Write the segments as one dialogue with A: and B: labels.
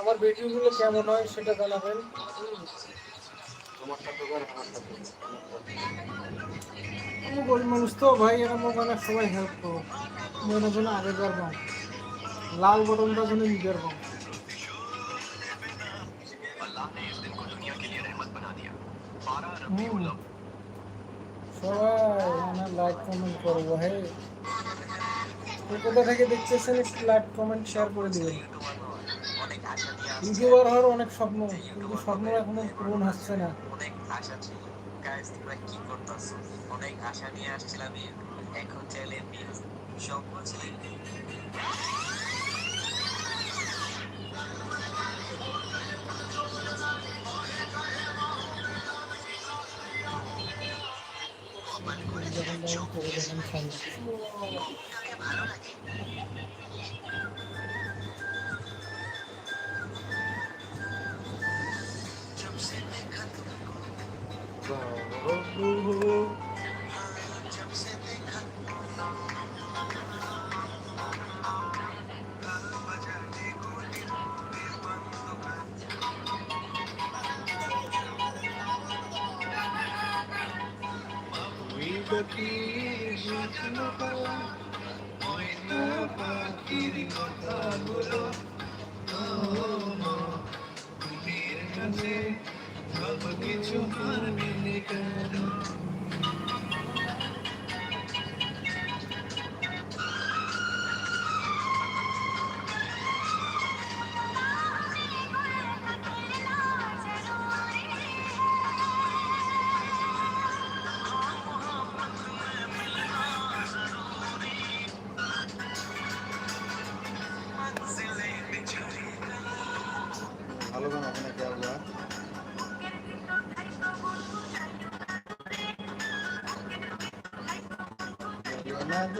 A: আমার ভিডিওগুলো কেমন হয় সেটা জানাবেন। গরিব মানুষ তো ভাই এরকম মানে সবাই হেল্প মনে আগে লাল মানে কমেন্ট করব কোথা থেকে দেখতেছেন লাইক কমেন্ট শেয়ার করে দিবেন। ইউটিউবার হওয়ার অনেক স্বপ্ন কিন্তু স্বপ্ন এখনও পূরণ হচ্ছে না।
B: অনেক আশা ছিল। গাইস তোমরা কি করতেছো? অনেক আশা নিয়ে আসছিলাম এখন চাইলে ভিউজ সব
A: যখন করে দেখেন সামনে।
C: ভালো না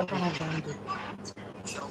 C: পারছি
A: রক্ষণা পয়েন্ট।
B: সব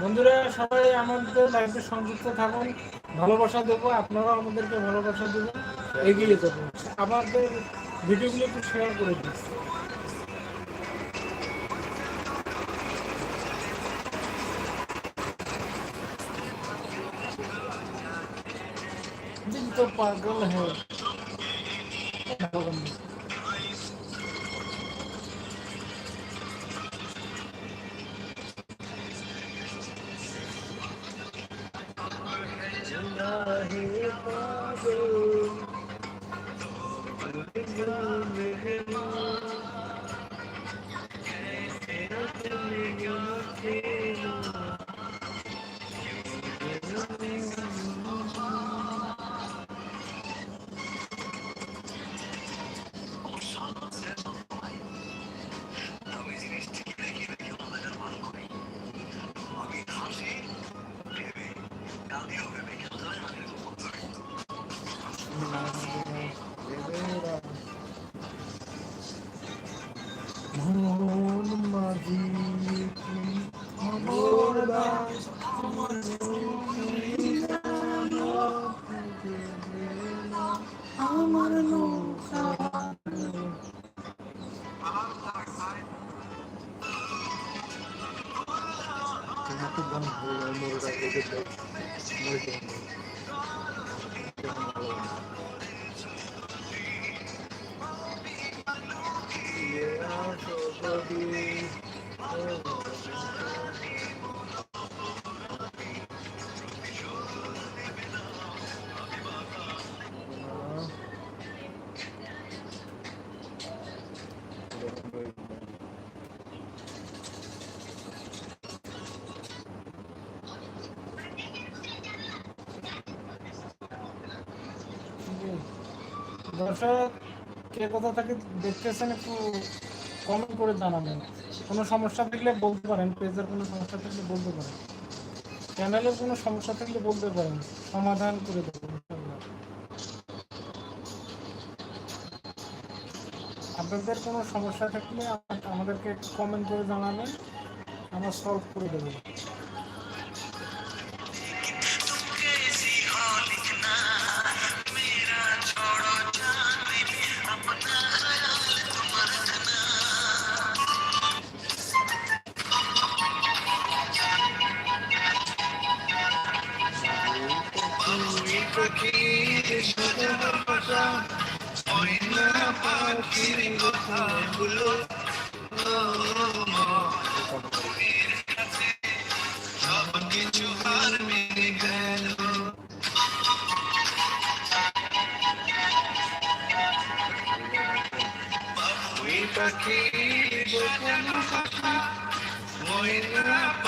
A: বন্ধুরা সবাই আমাদের লাইফে সংযুক্ত থাকুন। ভালোবাসা দেবো আপনারাও আমাদেরকে ভালোবাসা দেবো এগিয়ে যাব আমাদের ভিডিওগুলো একটু শেয়ার করে দিচ্ছি তো পাগল হ্যাঁ है মন
C: তোমার তো গান ভালো লাগে মোরটা দেখে দেখ
A: দর্শক, কে কোথা থেকে দেখতেছেন একটু কমেন্ট করে জানাবেন। কোনো সমস্যা থাকলে বলতে পারেন, পেজের কোনো সমস্যা থাকলে বলতে পারেন। চ্যানেলের কোনো সমস্যা থাকলে বলতে পারেন, সমাধান করে দেবো আপনাদের কোনো সমস্যা থাকলে আম- আমাদেরকে কমেন্ট করে জানাবেন, আমরা সলভ করে দেবো।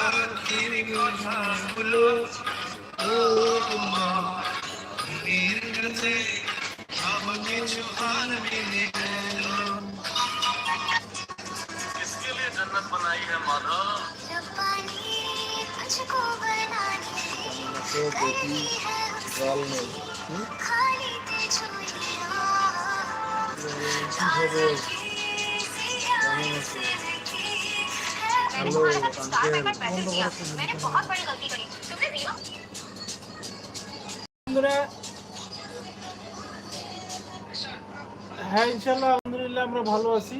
B: পাখির
D: কথাগুলো কাছে আমাকে
C: চোহার মেনে গেল
D: इसके लिए जन्नत बनाई है
A: माधव হ্যাঁ ইনশাল্লাহ আলহামদুলিল্লাহ আমরা ভালো আছি।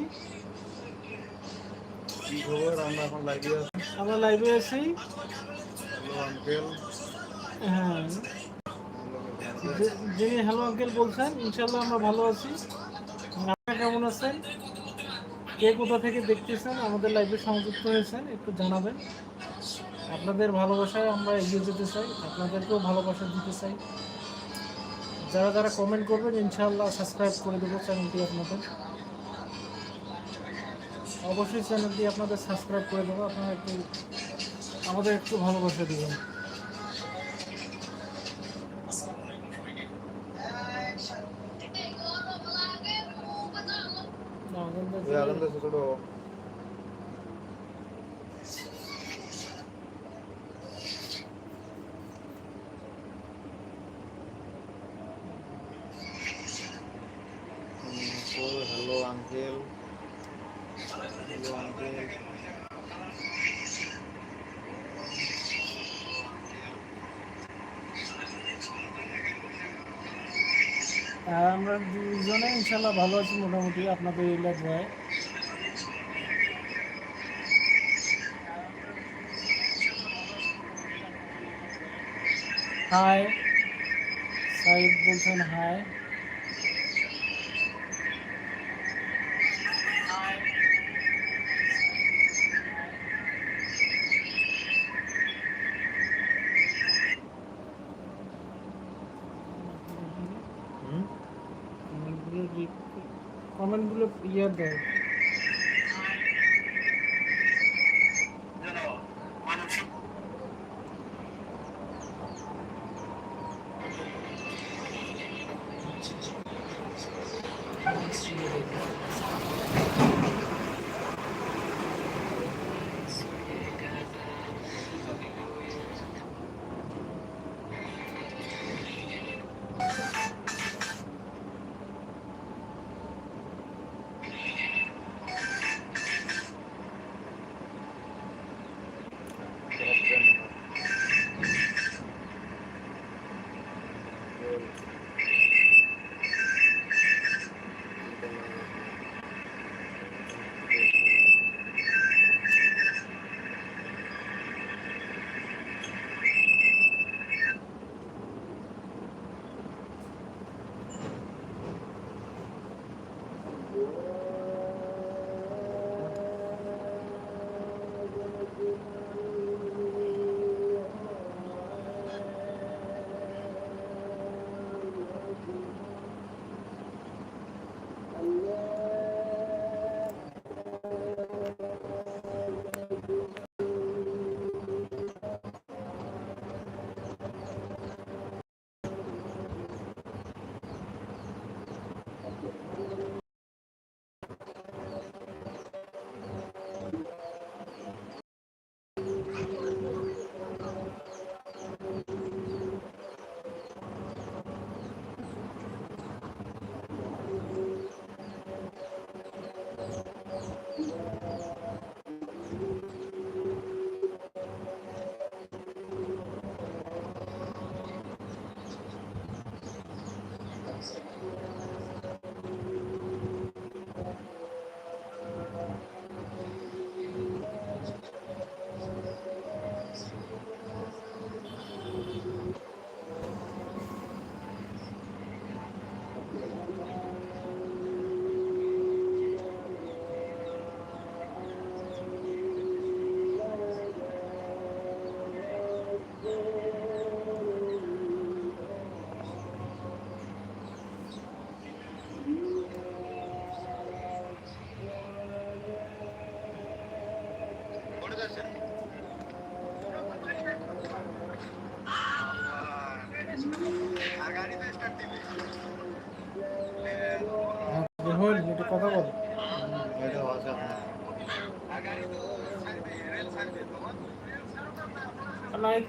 C: আমরা এখন লাইভে আছি।
A: আমরা লাইভে আছি। হ্যাঁ। যিনি হ্যালো আঙ্কেল বলছেন ইনশাল্লাহ আমরা ভালো আছি। আপনারা কেমন আছেন? কে কোথা থেকে দেখতেছেন? আমাদের লাইভে সংযুক্ত হয়েছেন, একটু জানাবেন। আপনাদের ভালোবাসায় আমরা এগিয়ে যেতে চাই, আপনাদেরকেও ভালোবাসা দিতে চাই। যারা যারা কমেন্ট করবেন ইনশাল্লাহ সাবস্ক্রাইব করে দেবো চ্যানেলটি আপনাদের। অবশ্যই চ্যানেলটি আপনাদের সাবস্ক্রাইব করে দেবো। আপনারা একটু আমাদের একটু ভালোবাসা দেবেন।
C: আনন্দ ছোট হ্যালো আঙ্কেল হ্যালো আঙ্কেল
A: আর আমরা দুজনে ইনশাল্লাহ ভালো আছি মোটামুটি আপনাদের ইলাজ হয়। হাই সাইদ বলছেন হাই
C: হুম
A: কমেন্টগুলো কমেন্টগুলো ইয়ে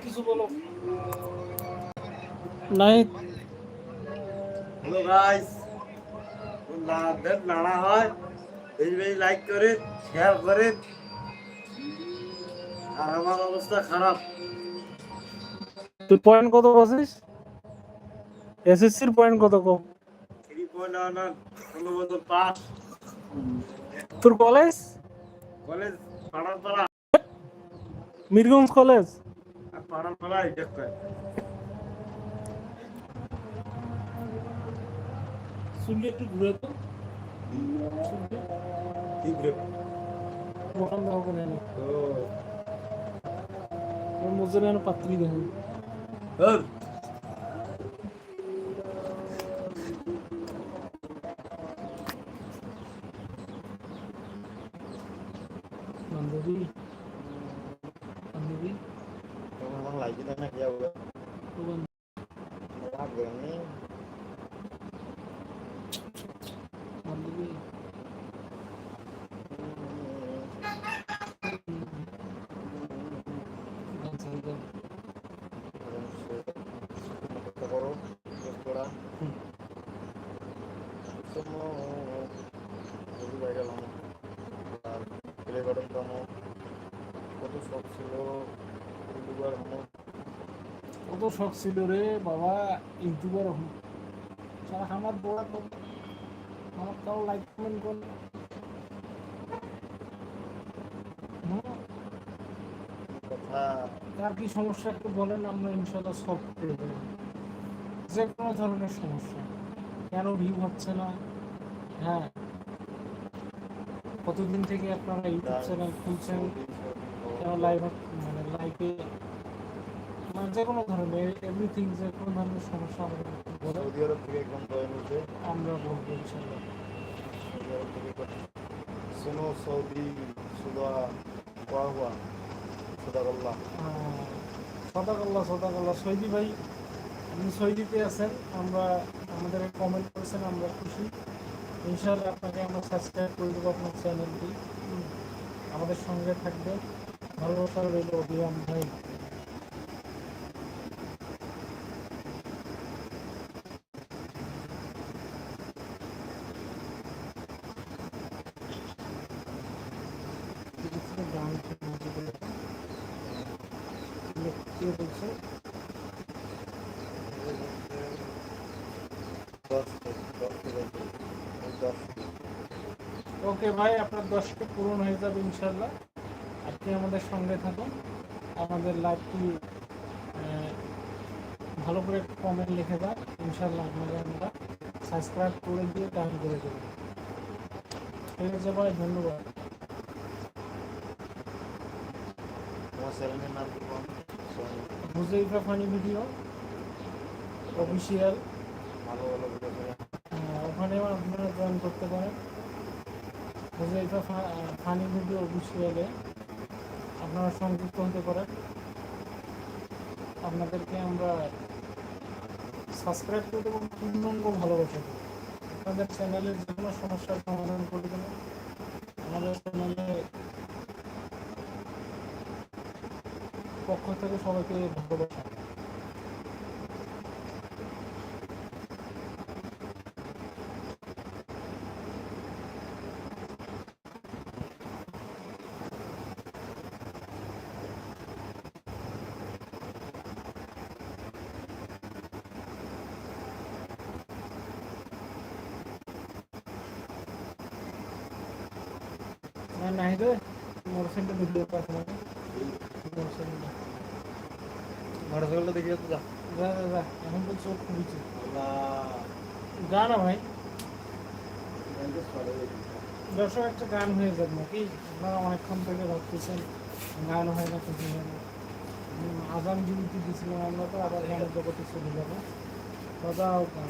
A: কিছু বলো। নাইট
C: হ্যালো গাইস দেখ নাড়া হয়। বেশি বেশি লাইক করে শেয়ার করে আর আমার অবস্থা খারাপ।
A: তুই পয়েন্ট কত পাচ্ছিস এসএসসির পয়েন্ট কত কম?
C: থ্রি পয়েন্ট বছর পাস।
A: তোর কলেজ
C: কলেজ পাড়ার পাড়া।
A: মিরগঞ্জ কলেজ
C: আর পাড়ার পাড়ায় দেখতে
A: শুনলে একটু ঘুরে তো।
C: ঠিক রে
A: দোকান দেওয়া করে মধ্যে যেন পাত্রী দেখুন
C: ধর
A: বান্ধবী বান্ধবী
C: আমার লাইকি দেয় না কি হবে
A: ও বান্ধবী।
C: লাগবে আমি
A: বান্ধবী গান চালিয়ে দাও।
C: করো শেষ করা
A: হুম।
C: হয়ে গেলাম আর প্লে বাটন কামো কত শখ ছিল ইউটিউবার হমো
A: কত শখ ছিল রে বাবা ইউটিউবার হম সারা আমার তো আমার তাও লাইক কমেন্ট কর।
C: কথা।
A: কি সমস্যা একটু বলেন আমরা ইনশাল্লাহ সলভ করে দেবো। যে কোনো ধরনের সমস্যা। কেন ভিউ হচ্ছে না? হ্যাঁ। কতদিন থেকে আপনারা ইউটিউব চ্যানেল খুলছেন? কেন লাইভ মানে লাইভে যে কোনো ধরনের এভরিথিং যে কোনো ধরনের সমস্যা আমাদের
C: সৌদি আরব থেকে একদম জয়েন হয়েছে
A: আমরা বলব ইনশাল্লাহ।
C: সৌদি আরব থেকে সুনো সৌদি সুদা হুয়া সুদাগল্লাহ
A: সদাগল্লা। সদাগল্লা সৈদি ভাই আপনি সৈদিতে আছেন। আমরা আমাদের কমেন্ট করেছেন আমরা খুশি। ইনশাআল্লাহ আপনাকে আমরা সাবস্ক্রাইব করে দেবো আপনার চ্যানেলটি। আমাদের সঙ্গে থাকবে ভালোবাসা রইল অভিরাম ভাই গান কে বলছে ওকে ভাই আপনার দশটা পূরণ হয়ে যাবে ইনশাল্লাহ আপনি আমাদের সঙ্গে থাকুন। আমাদের লাইভটি ভালো করে কমেন্ট লিখে দেন ইনশাল্লাহ আপনাদের আমরা সাবস্ক্রাইব করে দিয়ে ডান করে দেবো। ঠিক আছে ভাই ধন্যবাদ।
C: তোমার চ্যানেলের নাম বল
A: ফানি ভিডিও অফিসিয়াল
C: ভালো ভালো
A: ওখানেও আপনারা জয়েন করতে পারেন। হুজাইফা ফানি ভিডিও অফিসিয়ালে আপনারা সংযুক্ত হতে পারেন। আপনাদেরকে আমরা সাবস্ক্রাইব করে দেবো, পূর্ণাঙ্গ ভালোবাসা দেবো। আপনাদের চ্যানেলের যে কোনো সমস্যার সমাধান করে দেবো। আমাদের চ্যানেলে পক্ষ থেকে সবাইকে ভালোবাসা না নাই রে মোটরসাইকেলটা ভিডিও পাঠানো মোটরসাইকেলটা
C: মোটরসাইকেলটা দেখে যাচ্ছে যা
A: যা যা যা এখন তো চোখ খুঁজছে
C: আল্লাহ
A: যা না ভাই দর্শক, একটা গান হয়ে যাবে নাকি? আপনারা অনেকক্ষণ থেকে ভাবতেছেন, গান হয় না, কিছু হয় না। আজান ডিউটি দিয়েছিলাম আমরা তো, আবার গানের জগতে চলে যাব। দাদাও গান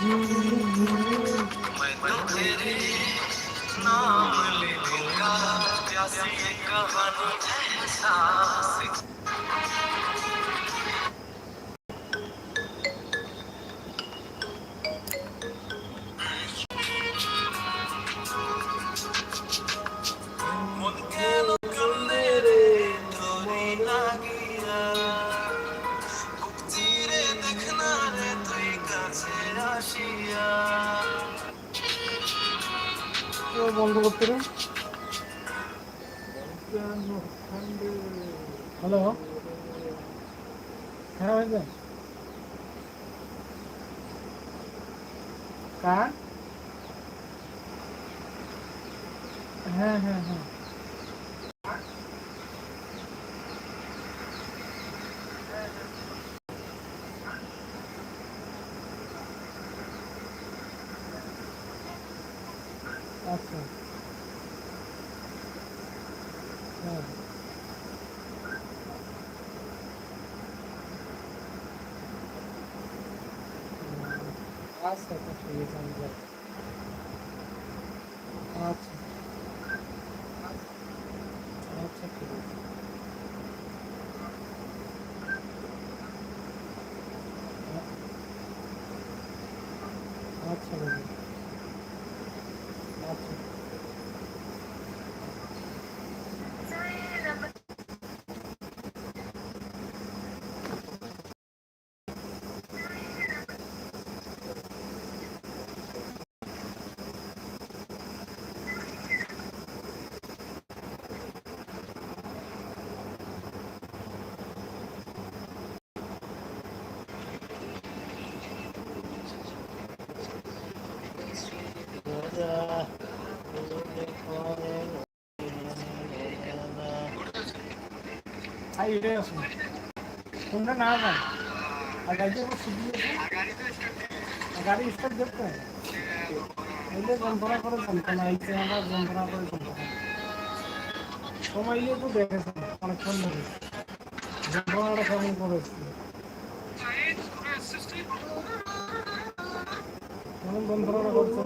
A: मैं तो नाम लिखूँगा प्यासी कहानी কার হ্যাঁ হ্যাঁ হ্যাঁ আচ্ছা হ্যাঁ আচ্ছা আচ্ছা ঠিক আছে আমি যাচ্ছি। আচ্ছা আচ্ছা ঠিক আছে আচ্ছা বাবু আচ্ছা রে আসুন তোমরা না যান আর গাড়িতে আমার সুবিধা আছে। গাড়ি স্টার্ট দেখতে এলে যন্ত্রণা করে যন্ত্রণা এইতে আমরা যন্ত্রণা করে যন্ত্রণা। সময় নিয়ে তো দেখেছেন অনেকক্ষণ ধরে। যন্ত্রণাটা কেমন করেছি কেমন যন্ত্রণা করছে।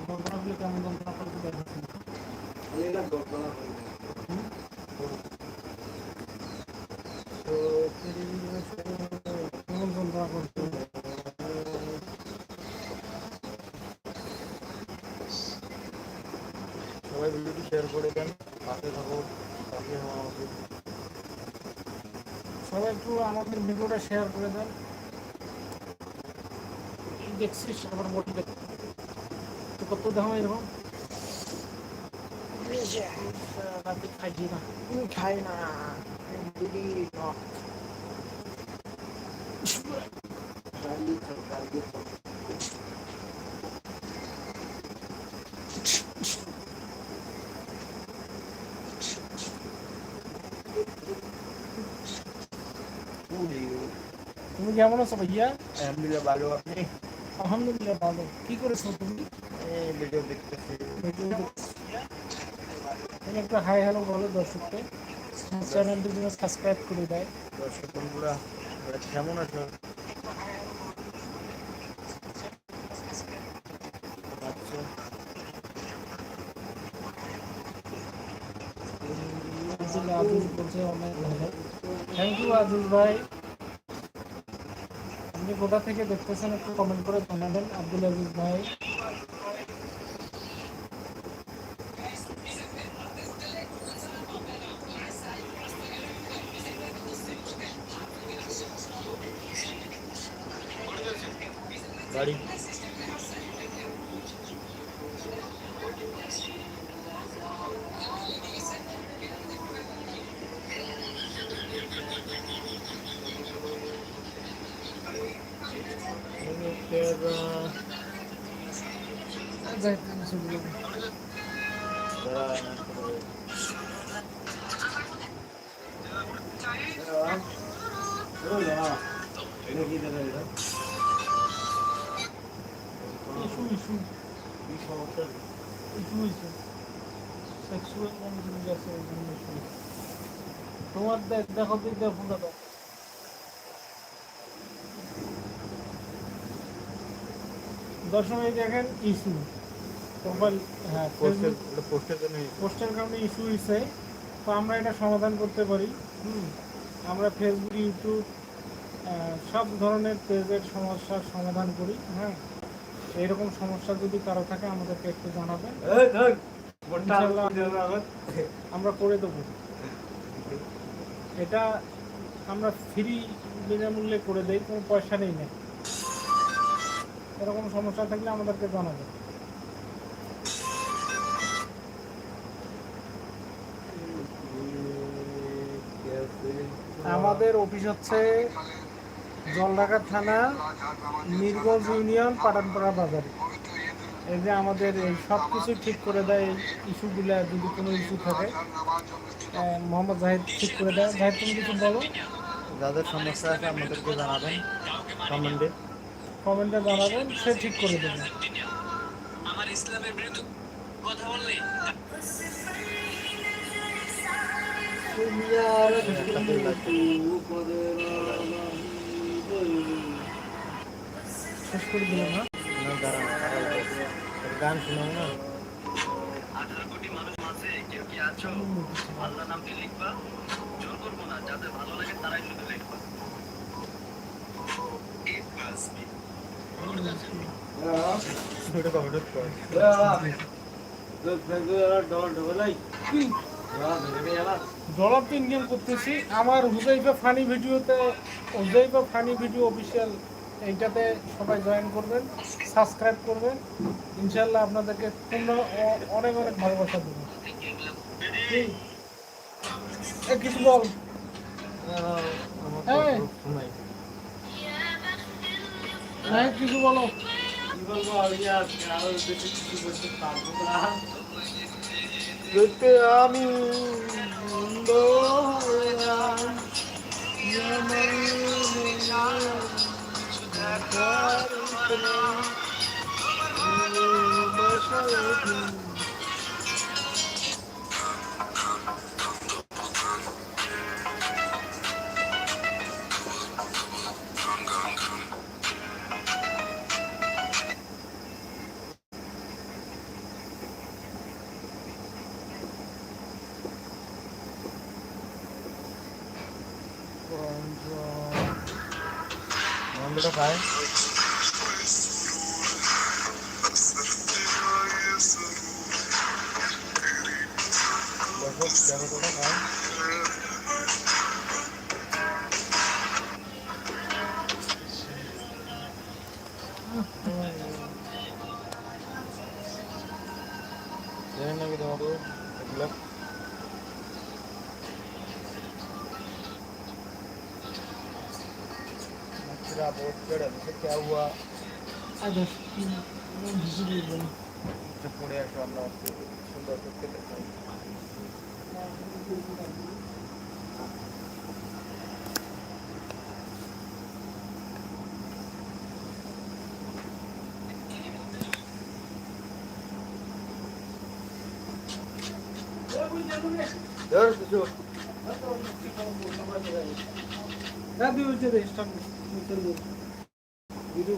A: যন্ত্রণাগুলো কেমন যন্ত্রণা করছে দেখেছেন তো কেমন যন্ত্রণা করছে
C: সবাই ভিডিওটি শেয়ার করে দেন, পাশে থাকো পাশে হওয়া আমাদের
A: সবাই একটু আমাদের ভিডিওটা শেয়ার করে দেন। দেখছিস আমার মোটি দেখ তো কত দাম এরকম? রাতে খাইছি না তুমি খাই না দিদি না। তুমি কেমন আছো ভাইয়া?
C: আলহামদুলিল্লাহ ভালো আপনি?
A: আলহামদুলিল্লাহ ভালো। কি করেছ তুমি?
C: এই ভিডিও দেখতেছি।
A: ভিডিও দেখছ? তুমি একটু হাই হ্যালো বলো দর্শককে। চ্যানেলটি যেন সাবস্ক্রাইব করে দেয়।
C: দর্শক বন্ধুরা কেমন আছো?
A: আজিজ বলছে অনেক ভালো। থ্যাংক ইউ আজিজ ভাই। আপনি কোথা থেকে দেখতেছেন একটু কমেন্ট করে জানাবেন। আব্দুল আজিজ ভাই। ইস্যু হয়েছে। সেক্সুয়াল ওই জন্য ইস্যু হয়েছে। তোমার দেখ দেখো দিক দেখো ফোনটা দাও। দশম এই দেখেন ইস্যু প্রোফাইল হ্যাঁ
C: জন্য
A: পোস্টের কারণে ইস্যু হয়েছে। তো আমরা এটা সমাধান করতে পারি। হুম। আমরা ফেসবুক ইউটিউব সব ধরনের পেজের সমস্যার সমাধান করি। হ্যাঁ। এইরকম সমস্যা যদি কারও থাকে আমাদেরকে একটু জানাবেন। আমরা করে দেবো। এটা আমরা ফ্রি বিনামূল্যে করে দেই কোনো পয়সা নেই না এরকম সমস্যা থাকলে আমাদেরকে জানাবেন। আমাদের অফিস হচ্ছে জলঢাকা থানা মিরগঞ্জ ইউনিয়ন পাটানপাড়া বাজারে। এই যে আমাদের এই সব কিছু ঠিক করে দেয় এই ইস্যুগুলা যদি কোনো ইস্যু থাকে মোহাম্মদ জাহিদ ঠিক করে দেয়। জাহিদ তুমি কিছু বলো?
C: যাদের সমস্যা আছে আমাদেরকে জানাবেন কমেন্টে।
A: কমেন্টে জানাবেন সে ঠিক করে দেবে।
E: আমার ইসলামের বিরুদ্ধে কথা বললে।
A: শেষ করে দিলাম না
C: না গান শোনাবো না
E: আঠারো কোটি মানুষ আছে কেউ কি আছো? আল্লাহ নামটি লিখবা। জোর করব না যাদের ভালো লাগে তারাই শুধু লিখবা।
A: ইনকাম করতেছি আমার হুজাইফা ফানি ভিডিওতে হুজাইফা ফানি ভিডিও অফিসিয়াল এইটাতে সবাই জয়েন করবেন সাবস্ক্রাইব করবেন। ইনশাল্লাহ আপনাদেরকে পূর্ণ অনেক অনেক ভালোবাসা দেবো। কিছু বল। হ্যাঁ কিছু বলো।
C: আমি বন্ধ হলাম, ಚೆನ್ನಾಗಿದೆ ಅದು मतलब। मछरा बहुत चढ़ा हमसे क्या हुआ? पुणे सुंदर
A: ভিডিও